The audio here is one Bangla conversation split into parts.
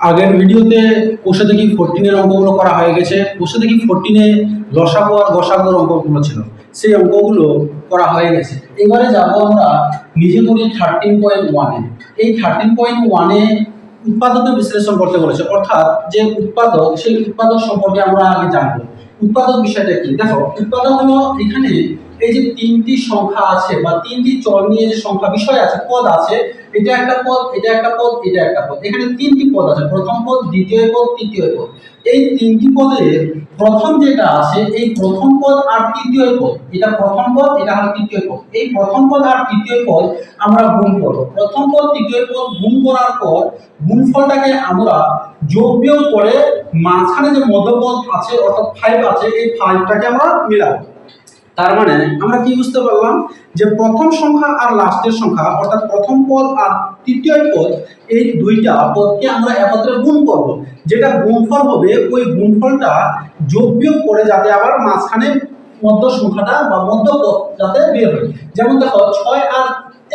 আগের ভিডিওতে কোষে দেখি ফোরটিনের অঙ্কগুলো করা হয়ে গেছে। কোষে দেখি ফোরটিনে লসাগু আর গসাগুর অঙ্কগুলো ছিল। সেই অঙ্কগুলো করা হয়ে গেছে। এবারে যাব আমরা নিজে করি থার্টিন পয়েন্ট ওয়ানে এই থার্টিন পয়েন্ট ওয়ানে উৎপাদকের বিশ্লেষণ করতে বলেছে। অর্থাৎ যে উৎপাদক, সেই উৎপাদক সম্পর্কে আমরা আগে জানব। উৎপাদক বিষয়টা কি? দেখো, উৎপাদক হলো এখানে এই যে তিনটি সংখ্যা আছে বা তিনটি চল নিয়ে যে সংখ্যা বিষয় আছে, পদ আছে, এটা একটা পদ, এটা একটা পদ, এটা একটা পদ। এখানে তিনটি পদ আছে, প্রথম পদ, দ্বিতীয় পদ, তৃতীয় পদ। এই তিনটি পদে প্রথম যেটা আছে, এই প্রথম পদ আর তৃতীয় পদ। এটা প্রথম পদ, এটা হলো তৃতীয় পদ। এই প্রথম পদ আর তৃতীয় পদ আমরা গুণ করব। প্রথম পদ, তৃতীয় পদ গুণ করার পর গুণফলটাকে আমরা যোগ করে মাঝখানে যে মধ্যপদ আছে, অর্থাৎ ফাইভ আছে, এই ফাইভটাকে আমরা মিলাবো। তার মানে আমরা কি বুঝতে পারলাম যে প্রথম সংখ্যা আর লাস্টের সংখ্যা, অর্থাৎ প্রথম পদ আর তৃতীয় পদ, এই দুইটা পদকে আমরা একত্রে গুণ করব। যেটা গুণফল হবে, ওই গুণফলটা যোগ বিয়োগ করে যাতে আবার মাঝখানে মধ্য সংখ্যাটা বা মধ্য পদ যাতে বের হয়। যেমন দেখো, ছয় আর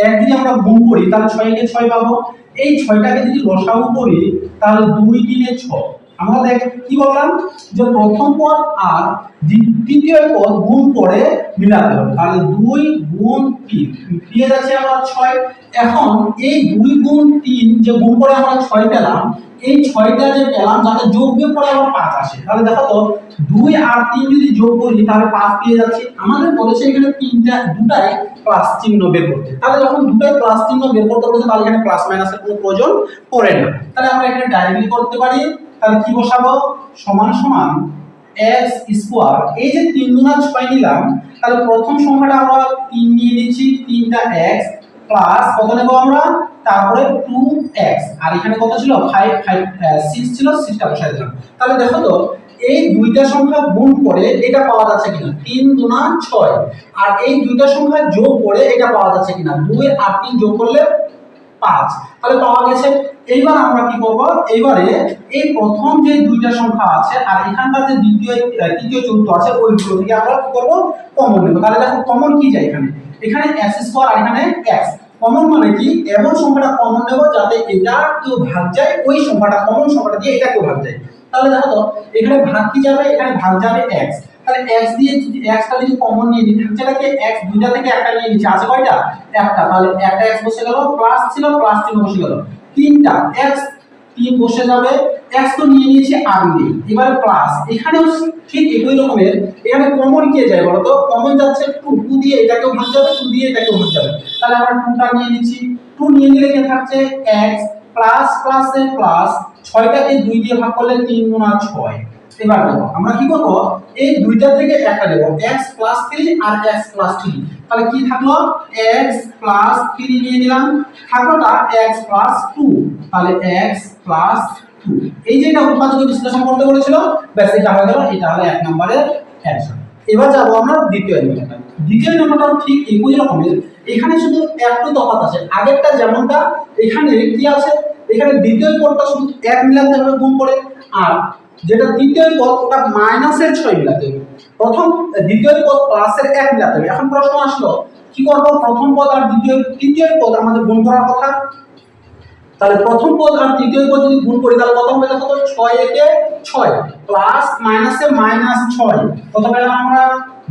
এক যদি আমরা গুণ করি, তাহলে ছয়কে ছয় পাবো। এই ছয়টাকে যদি লসাগু করি, তাহলে দুই তিনে ছয়। আমরা দেখ, কি বললাম? যে প্রথম পদ আর তৃতীয় পদ গুণ করে মিলাতে হবে। তাহলে দুই গুণ তিন। পেয়ে যাচ্ছে আমার ছয়। এখন এই দুই গুণ তিন যে গুণ করে আমরা ছয় পেলাম, এই ছয়টা যে পেলাম যাতে যোগ বিয়োগ করে আমার পাঁচ আসে। তাহলে দেখো তো, দুই আর তিন যদি যোগ করি, তাহলে পাঁচ পেয়ে যাচ্ছি। আমাদের বলেছে এখানে তিনটা, দুটাই প্লাস চিহ্ন বের করতে। তাহলে যখন দুটাই প্লাস চিহ্ন বের করতে বলেছে, তাহলে এখানে প্লাস মাইনাসের কোনো প্রয়োজন পড়ে না। তাহলে আমরা এখানে ডাইরেক্টলি করতে পারি তাহলে কি বসাবো? সমান সমান এক্স স্কোয়ার এই যে তিন গুণা ছয় নিলাম, তাহলে প্রথম সংখ্যাটা আমরা তিন নিয়ে নিচ্ছি, তিনটা এক্স প্লাস কত নেব আমরা? তারপরে টু এক্স আর এখানে কত ছিল? ফাইভ ফাইভ সিক্স ছিল সিক্সটা বসাই দিলাম। তাহলে দেখো তো, এই দুইটা সংখ্যা গুণ করে এটা পাওয়া যাচ্ছে কিনা? তিন দুনা ছয়। আর এই দুইটা সংখ্যা যোগ করে এটা পাওয়া যাচ্ছে কিনা? দুই আর তিন যোগ করলে পাঁচ। তাহলে পাওয়া গেছে, এইবার আমরা কি করব? এইবারে এই প্রথম যে দুইটা সংখ্যা আছে, আর এখানকার যে দ্বিতীয় তৃতীয়, চতুর্থ আছে ওইগুলো থেকে আমরা কি করব? কমন নেব। তাহলে দেখো কমন কি যায় এখানে? এখানে এক্স স্কোয়ার আর এখানে এক্স কমন মানে কি? এমন সংখ্যাটা কমন নেব যাতে এটা কেউ ভাগ যায়, ওই সংখ্যাটা কমন সংখ্যাটা দিয়ে এটা কেউ ভাগ যায়। তাহলে দেখো তো, এখানে ভাগ কি যাবে? এখানে ভাগ যাবে এক্স তাহলে এক্স দিয়ে যদি এক্সটা যদি কমন নিয়ে নিই থাকছেটাকে এক্স দুইটা থেকে একটা নিয়ে নিচ্ছে। আছে কয়টা? একটা। তাহলে একটা এক্স বসে গেল প্লাস ছিল প্লাস চিহ্ন বসে গেল। তিনটা। এক্স তিন বসে যাবে। এক্স তো নিয়ে নিয়েছে নেই এবারে প্লাস এখানেও ঠিক একই রকমের। এখানে কমন কে যায় বলো তো? কমন যাচ্ছে টু টু দিয়ে এটাকেও ভাগ যাবে টু দিয়ে এটাকেও ভাগ যাবে। তাহলে আমরা টুটা নিয়ে নিচ্ছি। টু নিয়ে নিলে কে থাকছে? এক্স প্লাস প্লাসে প্লাস ছয়টাকে দুই দিয়ে ভাগ করলে তিন গুণা ছয়। এবার দেখো, আমরা কি করব? এই দুইটা থেকে একটা দেবো, x প্লাস থ্রি আর x প্লাস থ্রি তাহলে কি থাকল? x প্লাস থ্রি নিয়ে নিলাম। থাকলোটা x প্লাস টু তাহলে x প্লাস টু এই যে এটা উৎপাদক বিশ্লেষণ করতে বলেছিল, ব্যাস এটা হয়ে গেল, এটা হলো এক নম্বরের অ্যান্সার এবার যাব আমরা দ্বিতীয় নম্বরটা দ্বিতীয় নম্বরটাও ঠিক একই রকমের। এখানে শুধু একটু তফাৎ আছে। আগেরটা যেমনটা, এখানে কি আছে? এখানে দ্বিতীয় পদটা শুধু এক মিলাতে হবে গুণ করে। আর যেটা দ্বিতীয় পদ, ওটা মাইনাসের ছয় মিলাতে হবে। প্রথম দ্বিতীয় পদ প্লাসের এক মিলাতে হবে। এখন প্রশ্ন আসলো, কি করব? প্রথম পদ আর দ্বিতীয়, তৃতীয় পদ আমাদের গুণ করার কথা। তাহলে প্রথম পদ আর তৃতীয় পদ যদি গুণ করি, তাহলে কত হবে? দেখো তো, ছয় একে ছয় প্লাস মাইনাসে মাইনাস ছয়। কত পেলাম আমরা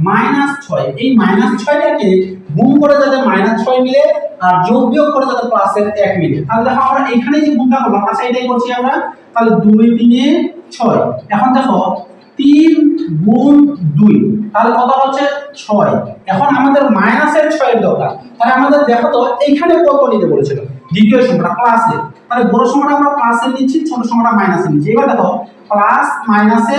মাইনাস ছয়। এই মাইনাস ছয়টাকে গুণ করে যাতে মাইনাস ছয় মিলে, আর যোগ বিয়োগ করে যাতে প্লাসের এক মিলে। তাহলে দেখো আমরা এখানে যে গুণটা করলাম আচ্ছা এটাই করছি আমরা। তাহলে দুই তিনে ছয়। এখন দেখো, তিন গুণ দুই, তাহলে কত হচ্ছে? ছয়। এখন আমাদের মাইনাসের ছয়ের দরকার। তাহলে আমাদের দেখো তো, এইখানে কত নিতে বলেছিল? দ্বিতীয় সংখ্যাটা প্লাসে তাহলে বড় সংখ্যাটা আমরা প্লাসে নিচ্ছি, ছোট সংখ্যাটা মাইনাসে নিচ্ছি। এবার দেখো প্লাস মাইনাসে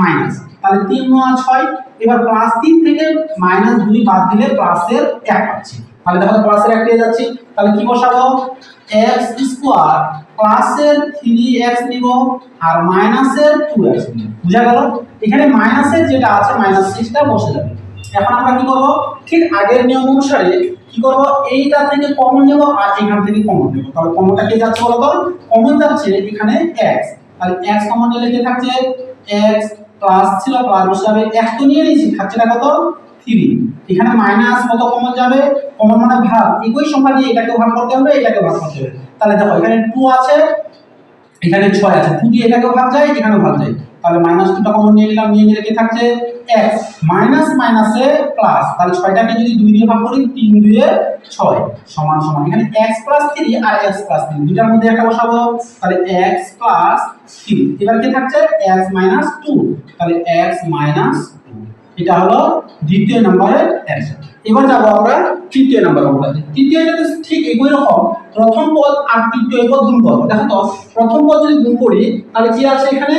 মাইনাস তাহলে তিন নয় ছয়, এবার প্লাস তিন থেকে মাইনাস দুই বাদ দিলে প্লাসের এক পাচ্ছি। তাহলে দেখো প্লাসের এক পেয়ে যাচ্ছি। তাহলে কি বসাবো? এক্স স্কোয়ার প্লাসের থ্রি এক্স নিব আর মাইনাসের টু এক্স বুঝা গেল? এখানে মাইনাসের যেটা আছে, মাইনাস সিক্সটা বসে যাবে। এখন আমরা কি করব? ঠিক আগের নিয়ম অনুসারে কি করব? এইটা থেকে কমন নেব আর এখান থেকে কমন নেব। তাহলে কমনটা কে যাচ্ছে বলো তো কমন যাচ্ছে এখানে এক্স তাহলে এক্স কমন নিলে কে থাকছে? এক্স প্লাস ছিল প্লাস বসে যাবে। এক্স তো নিয়ে নিয়েছি, থাকছে না কত? থ্রি এখানে মাইনাস কত কমন যাবে? কমন মানে ভাগ। একই সংখ্যা দিয়ে এটাকে ভাগ করতে হবে এটাকে ভাগ করতে হবে। তাহলে দেখো, এখানে টু আছে, এখানে ছয় আছে। টু দিয়ে এটাকেও ভাগ যায়, এখানেও ভাগ যায়। তাহলে মাইনাস টুটা কমন নিয়ে নিলাম, নিয়ে নিলে কি থাকছে? এক্স মাইনাস মাইনাসে প্লাস তাহলে ছয়টাকে যদি দুই দিয়ে ভাগ করি, তিন দুয়ে ছয়। সমান সমান। এখানে এক্স প্লাস থ্রি আর এক্স প্লাস থ্রি দুইটার মধ্যে একটা বসাবো। তাহলে এক্স প্লাস থ্রি এবার কি থাকছে? এক্স মাইনাস টু তাহলে এক্স মাইনাস এটা হলো দ্বিতীয় নম্বরের অ্যান্সার এবার যাব আমরা তৃতীয় নম্বর অঙ্কটাতে। তৃতীয়টা তো ঠিক একই রকম, প্রথম পদ আর তৃতীয় পদ গুণ করব। দেখো তো, প্রথম পদ যদি গুণ করি, তাহলে কি আছে এখানে?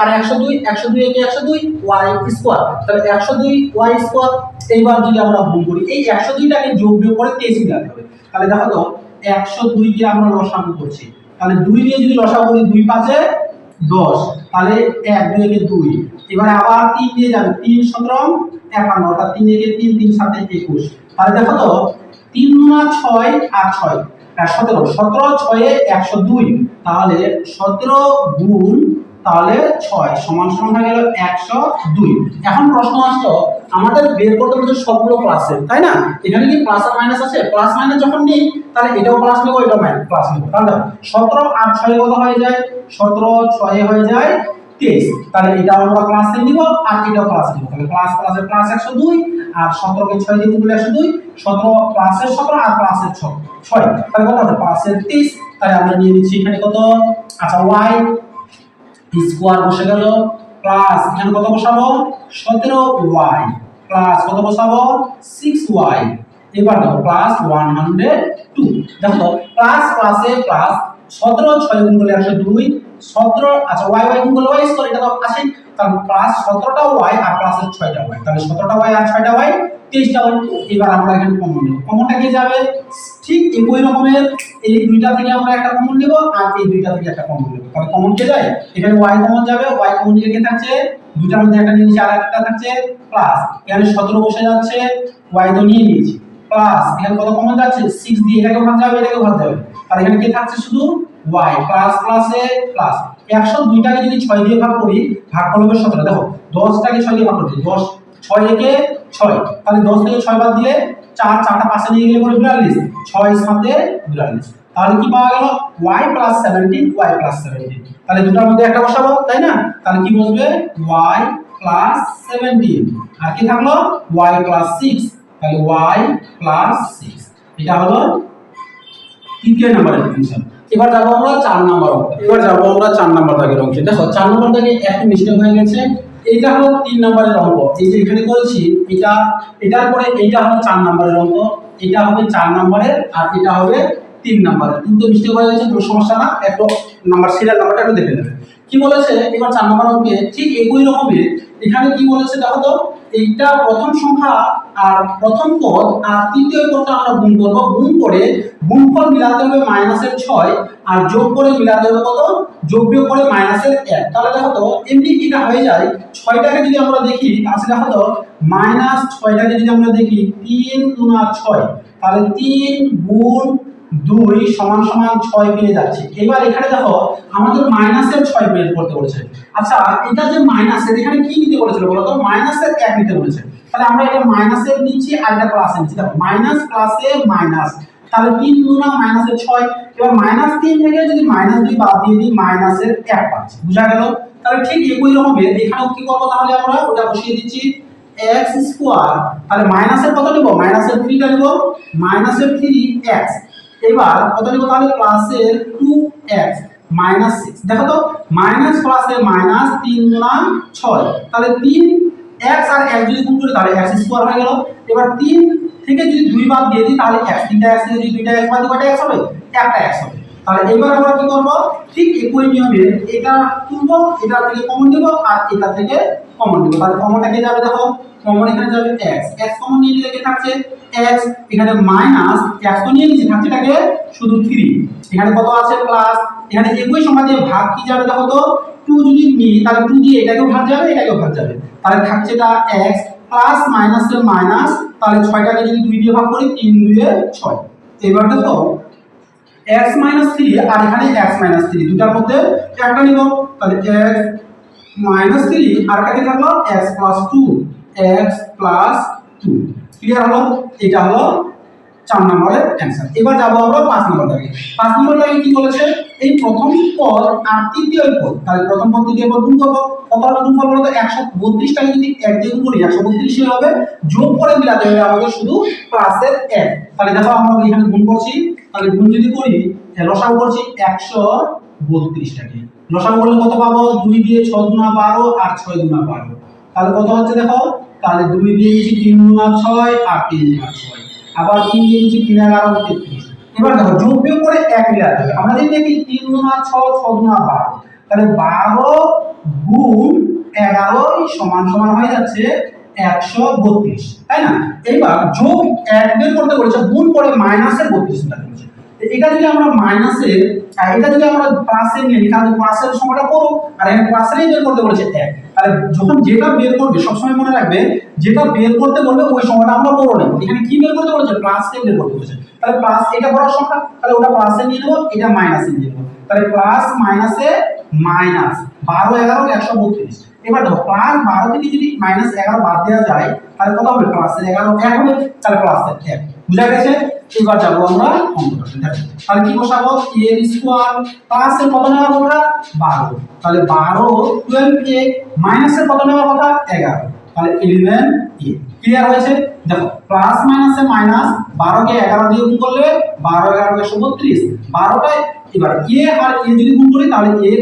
আর একশো দুই একশো দুই একে একশো দুই, ওয়াই স্কোয়ার। তাহলে একশো দুই, ওয়াই স্কোয়ার, এইবার যদি আমরা গুণ করি, এই একশো দুইটাকে যোগ বিয়োগ করে তেইশ মিলাতে হবে তাহলে দেখো তো, একশো দুই দিয়ে আমরা লসাগু করছি। তাহলে দুই দিয়ে যদি লসাগু করি দুই পাঁচে দশ, তাহলে এক দুই একে দুই। এবারে আবার তিন দিয়ে যাবে, তিন সতেরো, একান্ন, অর্থাৎ তিন একে তিন তিন সাথে একুশ। তাহলে দেখো তো, তিন না ছয় আর ছয় সতেরো সতেরো ছয়ে একশো দুই। তাহলে সতেরো গুণ তাহলে ছয় সমান সমান হয়ে গেল একশো দুই। এখন প্রশ্ন আসলো, আমাদের বের করতে বলছে সবগুলো ক্লাসের তাই না? এখানে কি প্লাস আর মাইনাস আছে? প্লাস মাইনাস যখন নেই, তাহলে এটাও প্লাস নেব, এটাও মাইনাস প্লাস নেব। তাহলে সতেরো আর ছয় কত হয়ে যায়? সতেরো ছয়ে হয়ে যায় তেইশ। তাহলে এটাও আমরা ক্লাসে নিব আর এটাও ক্লাসে নিব। তাহলে ক্লাস ক্লাসে প্লাস একশো দুই, আর সতেরোকে ছয় দিয়ে একশো দুই, সতেরো প্লাসের সতেরো আর প্লাসের ছয়। ছয়, তাহলে কত হচ্ছে প্লাসের তেইশ। তাহলে আমরা নিয়ে নিচ্ছি এখানে কত? আচ্ছা ওয়াই স্কোয়ার বসে গেল। প্লাস এখানে কত বসাবো? সতেরো ওয়াই প্লাস কত বসাবো? সিক্স ওয়াই এবার দেখো প্লাস ওয়ান হান্ড্রেড টু দেখো প্লাস প্লাসে প্লাস সতেরো ছয় গুণ করলে একশো দুই, সতেরো আচ্ছা ওয়াই ওয়াই গুণ করলে ওয়াই স্কোয়ার এটা তো আসে তাহলে প্লাস সতেরোটা ওয়াই আর প্লাসের ছয়টা ওয়াই তাহলে সতেরোটা ওয়াই আর ছয়টা ওয়াই তেইশটা এবার আমরা এখানে কমন নেব। কমনটা কি যাবে? ঠিক একই রকমের এই দুইটা থেকে আমরা একটা কমন নেব আর এই দুইটা থেকে একটা কমন নেব। তাহলে কমন কে যায়? এখানে ওয়াই কমন যাবে। ওয়াই কমন নিয়ে থাকছে? দুইটার মধ্যে একটা নিয়েছি আর একটা থাকছে প্লাস এখানে সতেরো বসে যাচ্ছে ওয়াই তো নিয়ে নিয়েছি প্লাস এখানে কত কমন যাচ্ছে? সিক্স দিয়ে এটাকে ভাগ যাবে এটাকে ভাগ যাবে। আর এখানে কি থাকছে শুধু? ওয়াই প্লাস প্লাসে প্লাস একশো দুইটাকে যদি ছয় দিয়ে ভাগ করি ভাগ করলে হবে সতেরো। দেখো, দশটাকে ছয় দিয়ে ভাগ করছি, দশ। ছয় একে ছয়। তাহলে দশ থেকে ছয় বাদ দিলে চার, চারটা পাশে নিয়ে গেলে পরে বিয়াল্লিশ। ছয় সাথে বিয়াল্লিশ। তাহলে কি পাওয়া গেল? Y plus seventeen y plus seventeen তাহলে দুটার মধ্যে একটা বসাবো, তাই না? তাহলে কি বসবে? ওয়াই প্লাস সেভেন্টিন আর কি থাকল? ওয়াই প্লাস সিক্স তাহলে ওয়াই প্লাস সিক্স এটা হলো তৃতীয় নাম্বারের অ্যান্সার এবার যাব আমরা চার নাম্বার এবার যাব আমরা চার নাম্বার দাগের অঙ্কে দেখো, চার নাম্বার দাগে একটু মিস্টেক হয়ে গেছে। এইটা হলো তিন নম্বরের অঙ্ক। এই যে এখানে করেছি এটা, এটার পরে এইটা হলো চার নম্বরের অঙ্ক। এটা হবে চার নাম্বারের আর এটা হবে তিন নাম্বারের। কিন্তু মিস্টেক হয়ে গেছে কোনো সমস্যা না, একটু নাম্বার সিরিয়াল নাম্বারটা একটু দেখে নেবে। কি বলেছে? এবার চার নাম্বার অঙ্কে ঠিক একই রকমের এখানে কি বলেছে দেখো তো? এইটা প্রথম সংখ্যা আর প্রথম পদ আর তৃতীয় পদটা আমরা গুণ করব। গুণ করে গুণফল মিলাতে হবে মাইনাসের ছয় আর যোগ করে মিলাতে হবে কত? যোগ বিয়োগ করে মাইনাসের এক। তাহলে দেখো তো, এমনি এটা হয়ে যায়, ছয়টাকে যদি আমরা দেখি, তাহলে দেখো তো মাইনাস ছয়টাকে যদি আমরা দেখি, তিন গুণা ছয়, তাহলে তিন গুণ দুই সমান সমান ছয় পেয়ে যাচ্ছে। এবার এখানে দেখো, আমাদের মাইনাসের ছয় বের করতে বলেছে। আচ্ছা এটা যে মাইনাসের এখানে কি নিতে বলেছিল বলো তো? মাইনাসের এক নিতে বলেছে। তাহলে আমরা এটা মাইনাসের নিচ্ছি আর এটা প্লাসে নিচ্ছি। দেখো মাইনাস প্লাসে মাইনাস তাহলে তিন গুণা মাইনাসের ছয়, এবার মাইনাস তিন থেকে যদি মাইনাস দুই বাদ দিয়ে দিই মাইনাসের এক পাচ্ছি। বুঝা গেল? তাহলে ঠিক একই রকমের, এখানেও কি করব তাহলে আমরা? ওটা বসিয়ে দিচ্ছি এক্স স্কোয়ার তাহলে মাইনাসের কত নেব? মাইনাসের থ্রিটা নেব। মাইনাসের থ্রি এক্স এবার কত নেব তাহলে? প্লাসের টু এক্স মাইনাস সিক্স দেখো তো মাইনাস প্লাসে মাইনাস তিন গুণা ছয়। তাহলে তিন এক্স আর এক যদি গুণ করি, তাহলে এক্স স্কোয়ার হয়ে গেল। এবার তিন থেকে যদি দুই বাদ দিয়ে দিই, তাহলে এক্স তিনটা এক্স থেকে যদি দুইটা এক্স বাদ কয়টা এক্স হবে একটা এক্স হবে। তাহলে এবার আমরা কি করব? ঠিক একই নিয়মে এটা তুলবো, এটা থেকে কমন নিব আর এটা থেকে কমন নিব তাহলে কমনটা কে যাবে দেখো? কমন এখানে যাবে x x কমন নিয়ে নিলে কি থাকছে? x, এখানে মাইনাস x তো নিয়ে নিয়েছি থাকছে এটাকে শুধু থ্রি এখানে কত আছে? প্লাস এখানে একই সংখ্যা দিয়ে ভাগ কি যাবে দেখো তো? টু যদি নিই, তাহলে 2 দিয়ে এটাকেও ভাগ যাবে, এটাকেও ভাগ যাবে। তাহলে থাকছে এটা x প্লাস মাইনাসের মাইনাস তাহলে 6টাকে যদি 2 দিয়ে ভাগ করি 3 2 এ 6 এবার দেখো x মাইনাস থ্রি আর এখানে x মাইনাস থ্রি দুটার মধ্যে একটা নিব। তাহলে x মাইনাস থ্রি আর কি থাকল x plus two x plus two clear হলো? এটা হলো চার নম্বরের অ্যান্সার এবার যাব আমরা পাঁচ নম্বর দাগে পাঁচ নম্বর দাগে কি বলেছে? এই প্রথম পদ আর তৃতীয় পদ, তাহলে প্রথম পদ, তৃতীয় পদ গুণ করব। গুণ করব বলতো একশো বত্রিশটাকে যদি এক দিয়ে গুণ করি, একশো বত্রিশই হবে যোগ করে মিলাতে হবে আমাদের শুধু প্লাসের এক। তাহলে দেখো আমরা এখানে গুণ করছি? তাহলে গুণ যদি করি লসাগু করছি একশো বত্রিশটাকে লসাগু করলে কত পাবো? দুই দিয়ে ছ দুনা বারো আর ছয় দুনা বারো। তাহলে কত হচ্ছে দেখো? তাহলে দুই দিয়ে দিচ্ছি তিন দুনা ছয় আর তিন দুনা ছয়। আবার তিন দিয়ে দিচ্ছি তিন এগারো, তেত্রিশ। এবার দেখো, যোগ বিয়োগ করে এক মিলাতে হবে আমরা যদি দেখি তিন দুনা ছ ছ দুনা বারো, তাহলে বারো গুণ এগারো সমান সমান হয়ে যাচ্ছে একশো বত্রিশ, তাই না? এইবার যোগ এক বের করতে বলেছে, গুণ করে মাইনাসের বত্রিশ মিলাতে বলেছে। এটা যদি আমরা মাইনাসের এটা যদি আমরা প্লাসে নিয়ে নিই, তাহলে প্লাসের সংখ্যাটা করো, আর এখানে প্লাসেরই বের করতে বলেছে এক। তাহলে যখন যেটা বের করবে, সবসময় মনে রাখবে, যেটা বের করতে বলবে, ওই সংখ্যাটা আমরা বড় নেব এখানে কি বের করতে বলেছে? প্লাসকে বের করতে বলেছে। তাহলে প্লাস এটা বড় সংখ্যা, তাহলে ওটা প্লাসে নিয়ে নেব, এটা মাইনাসে নিয়ে নেব। তাহলে প্লাস মাইনাসে মাইনাস বারো, এগারো একশো বত্রিশ। এবার দেখো প্লাস বারো থেকে যদি মাইনাস এগারো বাদ দেওয়া যায়, তাহলে কত হবে? প্লাসের এগারো এক হবে তাহলে প্লাসের এক। বুঝা গেছে? এবার যাব আমরা তাহলে কি বসাবো? এ স্কোয়ার প্লাসের কত নেওয়ার কথা? বারো। তাহলে বারো টুয়েলভ এ মাইনাসের কত নেওয়ার কথা? এগারো। তাহলে ইলেভেন এ ক্লিয়ার হয়েছে? দেখো প্লাস মাইনাসে মাইনাস বারোকে এগারো দিয়ে গুণ করলে বারো এগারো একশো বত্রিশ বারোটায় এবার এ আর এ যদি গুণ করি, তাহলে এ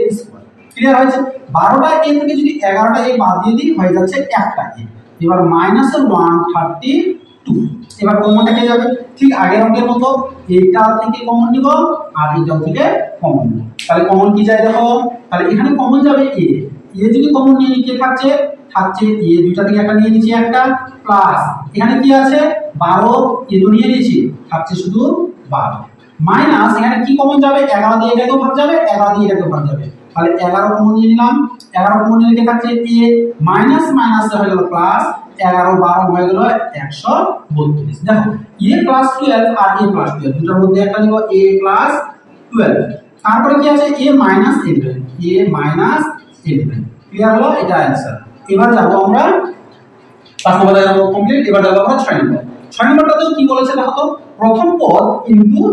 ক্লিয়ার হয়েছে? বারোটা এ থেকে যদি এগারোটা এ বাদ দিয়ে দিই, হয়ে যাচ্ছে একটা এ এবার মাইনাসের ওয়ান থার্টি টু এবার কমনটা কে যাবে? ঠিক আগের অঙ্কের মতো। এইটা থেকে কমন নিব, আর এইটা থেকে কমন নিব। তাহলে কমন কি যায় দেখো? তাহলে এখানে কমন যাবে এ এ যদি কমন নিয়ে কে থাকছে? থাকছে এ দুইটা থেকে একটা নিয়ে নিচ্ছি, একটা প্লাস এখানে কি আছে? বারো এ তো নিয়ে নিয়েছি থাকছে শুধু বারো। মাইনাস এখানে কি কমন যাবে? এগারো দিয়ে এটাকেও ভাগ যাবে, এগারো দিয়ে এটাকেও ভাগ যাবে। তাহলে এগারো কমন নিয়ে নিলাম। এগারো কমন নিয়ে কে থাকছে এ মাইনাস মাইনাস হয়ে গেল প্লাস এগারো, বারো হয়ে গেল একশো বত্রিশ। দেখো, এ প্লাস টুয়েলভ আর এ প্লাস টুয়েলভ দুটোর মধ্যে একটা নিব এ প্লাস টুয়েলভ তারপরে কি আছে? A minus eleven a minus eleven clear হলো? এটা অ্যান্সার এবার যাব আমরা পাঁচ নম্বর কমপ্লিট এবার যাব আমরা ছয় নম্বর ছয় নম্বরটাতেও কি বলেছে দেখো তো? প্রথম পদ ইন্টু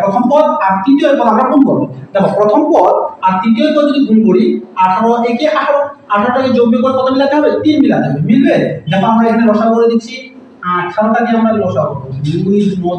প্রথম পদ আর তৃতীয় পদ আমরা গুণ করব। দেখো, প্রথম পদ আর তৃতীয় পদ যদি গুণ করি, আঠারো একে আঠারো, আঠারোটাকে যোগ বিয়োগ কত মিলাতে হবে? তিন মিলাতে হবে। মিলবে? দেখো আমরা এখানে রসা করে দিচ্ছি। আঠারোটাকে আমরা লসা করব দুই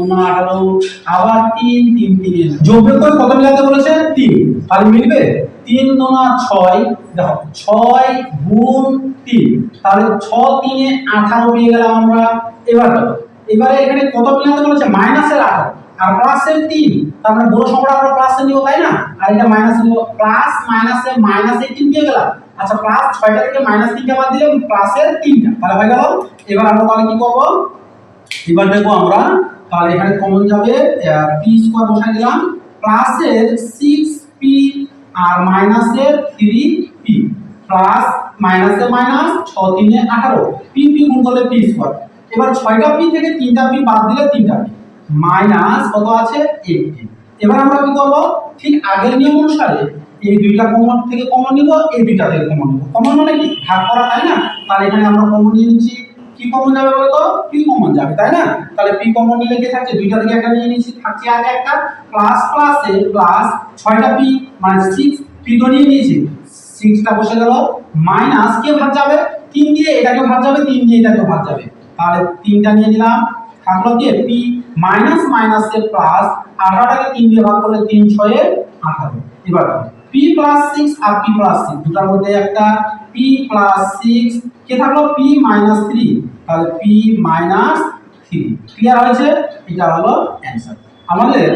নয় আঠারো, আবার তিন তিন তিন। যোগ বিয়োগ কত মিলাতে বলেছে? তিন। তাহলে মিলবে? তিন দোনা ছয়, দেখো, ছয় গুণ তিন, তাহলে ছ তিনে আঠারো পেয়ে গেলাম আমরা। এবার দেখো, এবারে এখানে কত মিলাতে বলেছে? মাইনাসের আঠারো। আর প্লাসের তিন, তার মানে বড় সংখ্যাটা আমরা প্লাসে নিব, তাই না? আর এটা মাইনাস নিব। প্লাস, মাইনাসে মাইনাসে তিন পেয়ে গেলাম। আচ্ছা প্লাস ছয়টা থেকে মাইনাস তিনটা বাদ দিলে প্লাসের তিনটা, তাহলে হয়ে গেল। এবার আমরা তাহলে কি করব? এবার দেখব আমরা, তাহলে এখানে কমন যাবে পি স্কোয়ার বসাই দিলাম। প্লাসের সিক্স পি আর মাইনাসের থ্রি পি প্লাস মাইনাসে মাইনাস ছ তিনে আঠারো। পি পি গুণ করলে পি স্কোয়ার এবার ছয়টা পি থেকে তিনটা পি বাদ দিলে তিনটা পি মাইনাস কত আছে? এইটটি এবার আমরা কি করব? ঠিক আগের নিয়ম অনুসারে এই দুইটা কমন থেকে কমন নিব, এই দুইটা থেকে কমন নিব। কমন মানে কি? ভাগ করা, তাই না? তাহলে এখানে আমরা কমন নিয়ে নিচ্ছি। কি কমন যাবে বলতো? পি কমন যাবে, তাই না? তাহলে পি কমন নিলে কি থাকছে? দুইটা থেকে একটা নিয়ে নিচ্ছি, থাকছে আগে একটা প্লাস প্লাসে প্লাস ছয়টা পি মানে সিক্স পি তো নিয়ে নিয়েছি। সিক্সটা বসে গেল মাইনাস কে ভাগ যাবে? তিন দিয়ে এটাকে ভাগ যাবে, তিন দিয়ে এটাকে ভাগ যাবে। তাহলে তিনটা নিয়ে নিলাম, থাকল কি? পি মাইনাস মাইনাস মাইনাসে প্লাস আঠারোটাকে তিন দিয়ে ভাগ করলে তিন ছয়ে আঠারো। এবার পি প্লাস সিক্স আর পি প্লাস সিক্স দুটার মধ্যে একটা পি প্লাস সিক্স কে থাকল? পি মাইনাস থ্রি তাহলে পি মাইনাস থ্রি ক্লিয়ার হয়েছে? এটা হলো অ্যান্সার আমাদের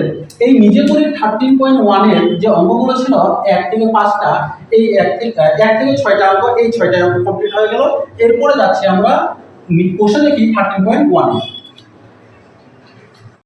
এই নিজে করে থার্টিন পয়েন্ট ওয়ানের যে অঙ্কগুলো ছিল, এক থেকে পাঁচটা, এই এক থেকে এক থেকে ছয়টা অঙ্ক, এই ছয়টা অঙ্ক কমপ্লিট হয়ে গেল। এরপরে যাচ্ছি আমরা কোষে দেখি থার্টিন পয়েন্ট ওয়ানে